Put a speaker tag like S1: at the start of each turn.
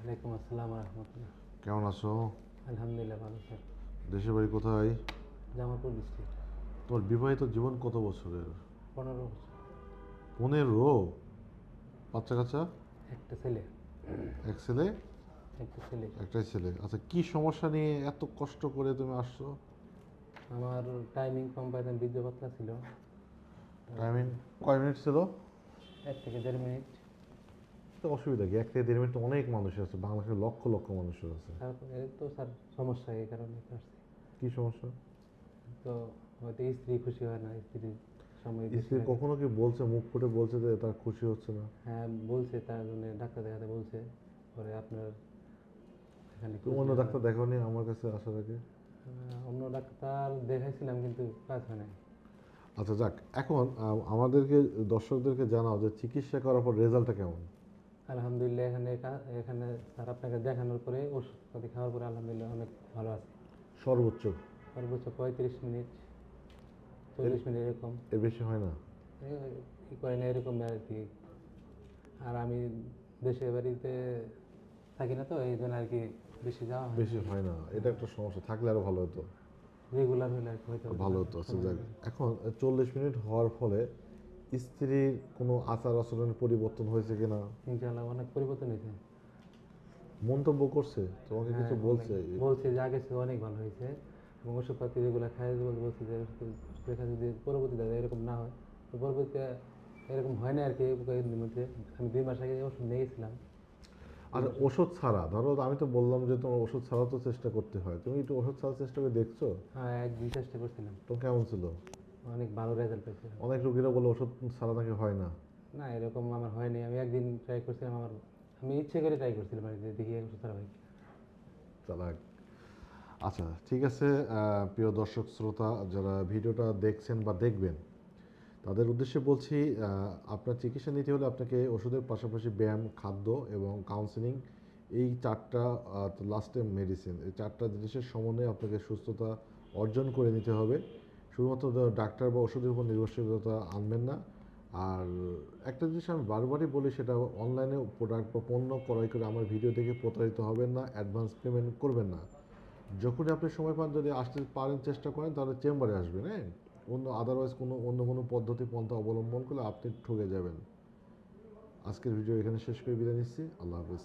S1: ওয়ালাইকুম আসসালাম রহমতুল্লাহ।
S2: কেমন আছো?
S1: আলহামদুলিল্লাহ ভালো স্যার
S2: দেশের বাড়ি কোথায়?
S1: জামালপুর ডিস্ট্রিক্ট
S2: তোমার বিবাহিত জীবন কত বছরের?
S1: পনেরো বছর।
S2: পনেরো? বাচ্চা কাচ্চা?
S1: একটা ছেলে।
S2: এক ছেলে?
S1: একটা ছেলে।
S2: একটাই ছেলে। আচ্ছা কি সমস্যা নিয়ে এত কষ্ট করে তুমি আসছো?
S1: আমার টাইমিং কম পাইতাম পাতলা ছিল।
S2: টাইমিং কয় মিনিট ছিল?
S1: এক থেকে দেড় মিনিট।
S2: তো অসুবিধা কি? এক থেকে দেড় মিনিট তো অনেক মানুষ আছে বাংলাদেশের লক্ষ লক্ষ মানুষের আছে।
S1: তো স্যার সমস্যা এই কারণে
S2: কি সমস্যা?
S1: তো হয়তো স্ত্রী খুশি হয় না স্ত্রীর সময়
S2: স্ত্রী। কখনো কি বলছে মুখ ফুটে বলছে যে তার খুশি হচ্ছে না?
S1: হ্যাঁ বলছে তার জন্য ডাক্তার দেখাতে বলছে। পরে আপনার এখানে
S2: অন্য ডাক্তার দেখাওনি আমার কাছে আসার আগে?
S1: অন্য ডাক্তার দেখাইছিলাম কিন্তু কাজ হয় নাই।
S2: আচ্ছা যাক এখন আমাদেরকে দর্শকদেরকে জানাও যে চিকিৎসা করার পর রেজাল্টটা কেমন?
S1: আলহামদুলিল্লাহ এখানে এখানে স্যার আপনাকে দেখানোর পরে ওষুধপাতি খাওয়ার পরে আলহামদুলিল্লাহ অনেক ভালো আছে।
S2: সর্বোচ্চ।
S1: সর্বোচ্চ পঁয়ত্রিশ মিনিট চল্লিশ মিনিট এরকম।
S2: এর বেশি হয় না?
S1: কি করে না এরকম আর কি। আর আমি দেশের বাড়িতে থাকি না তো এই জন্য আর কি বেশি যাওয়া
S2: বেশি হয় না। এটা একটা সমস্যা থাকলে আরও ভালো হতো।
S1: রেগুলার হলে আর কি
S2: ভালো হতো আচ্ছা এখন চল্লিশ মিনিট হওয়ার ফলে স্ত্রীর কোনো আচার আচরণের পরিবর্তন হয়েছে কিনা?
S1: ইনশাল্লাহ অনেক পরিবর্তন হয়েছে।
S2: মন্তব্য করছে? তোমাকে কিছু
S1: হ্যাঁ,
S2: বলছে?
S1: বলছে যে আগে থেকে অনেক ভালো হয়েছে এবং ওষুধপাতি যেগুলো খাই বলতে বলছে যে দেখা যদি পরবর্তীতে এরকম না হয়। তো পরবর্তীতে এরকম হয় না আর কি কয়েকদিনের মধ্যে। আমি দুই মাস আগে ওষুধ নিয়ে গেছিলাম
S2: আর ওষুধ ছাড়া ধরো আমি তো বললাম যে তোমার ওষুধ ছাড়া তো চেষ্টা করতে হয়। তুমি একটু ওষুধ ছাড়া চেষ্টা করে দেখছ?
S1: হ্যাঁ এক দুই চেষ্টা করছিলাম।
S2: তো কেমন ছিল?
S1: অনেক ভালো রেজাল্ট পেয়েছিলাম
S2: অনেক রোগীরা বলে ওষুধ ছাড়া নাকি হয় না।
S1: না এরকম আমার হয়নি। আমি একদিন ট্রাই করছিলাম আমার আমি ইচ্ছে করে ট্রাই করছিলাম আর দেখি ওষুধ ছাড়া হয়
S2: চালাক আচ্ছা ঠিক আছে প্রিয় দর্শক শ্রোতা যারা ভিডিওটা দেখছেন বা দেখবেন তাদের উদ্দেশ্যে বলছি আপনার চিকিৎসা নিতে হলে আপনাকে ওষুধের পাশাপাশি ব্যায়াম খাদ্য এবং কাউন্সিলিং এই চারটা লাস্টে মেডিসিন এই চারটা জিনিসের সমন্বয়ে আপনাকে সুস্থতা অর্জন করে নিতে হবে। শুধুমাত্র ডাক্তার বা ওষুধের উপর নির্ভরশীলতা আনবেন না। আর একটা জিনিস আমি বারবারই বলি, সেটা অনলাইনে প্রোডাক্ট বা পণ্য ক্রয় করে আমার ভিডিও দেখে প্রতারিত হবেন না অ্যাডভান্স পেমেন্ট করবেন না। যখনই আপনি সময় পান, যদি আসতে পারেন, চেষ্টা করেন, তাহলে চেম্বারে আসবেন হ্যাঁ? অন্য আদারওয়াইজ কোনো, অন্য কোনো পদ্ধতি, পন্থা অবলম্বন করলে আপনি ঠকে যাবেন। আজকের ভিডিও এখানে শেষ করে বিদায় নিচ্ছি। আল্লাহ হাফিজ।